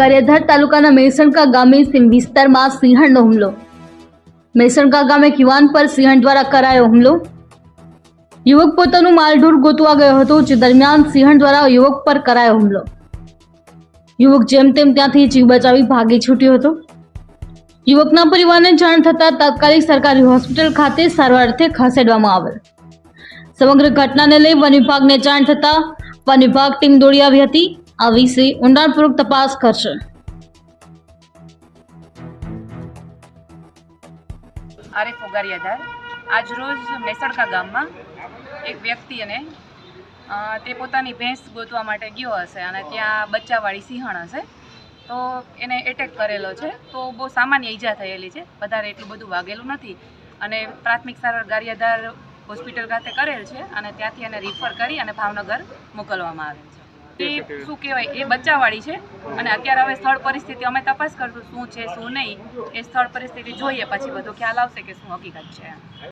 ગારિયાધાર તાલુકાના મેસણકા ગામે વિસ્તારમાં સિંહણનો હુમલો. મેસણકા ગામે કિવાન પર સિંહણ દ્વારા કરાયો હુમલો. યુવક પોતાનું માલઢોર ગોતવા ગયો હતો, જે દરમિયાન સિંહણ દ્વારા યુવક પર કરાયો હુમલો. યુવક જેમ તેમ ત્યાંથી જીવ બચાવી ભાગી છૂટ્યો હતો. યુવકના પરિવારને જાણ થતાં તાત્કાલિક સરકારી હોસ્પિટલ ખાતે સારવાર અર્થે ખસેડવામાં આવેલ. સમગ્ર ઘટનાને લઈ વન વિભાગને જાણ થતાં વન વિભાગ ટીમ દોડી આવી હતી. આ વિશે ઊંડાણપૂર્વક તપાસ કરશે. આરે આજ આજરોજ મેસડકા ગામમાં એક વ્યક્તિને અને તે પોતાની ભેંસ ગોતવા માટે ગયો હશે અને ત્યાં બચ્ચાવાળી સિંહણ હશે. તો એને એટેક કરેલો છે. તો બહુ સામાન્ય ઈજા થયેલી છે. વધારે એટલું બધું વાગેલું નથી. અને પ્રાથમિક સારવાર ગારિયાધાર હોસ્પિટલ ખાતે કરેલ છે અને ત્યાંથી એને રિફર કરી અને ભાવનગર મોકલવામાં આવેલ છે. એ શું કહેવાય એ બચ્ચાવાળી છે. અને અત્યારે હવે સ્થળ પરિસ્થિતિ અમે તપાસ કરશું શું છે શું નહીં. એ સ્થળ પરિસ્થિતિ જોઈએ પછી બધો ખ્યાલ આવશે કે શું હકીકત છે.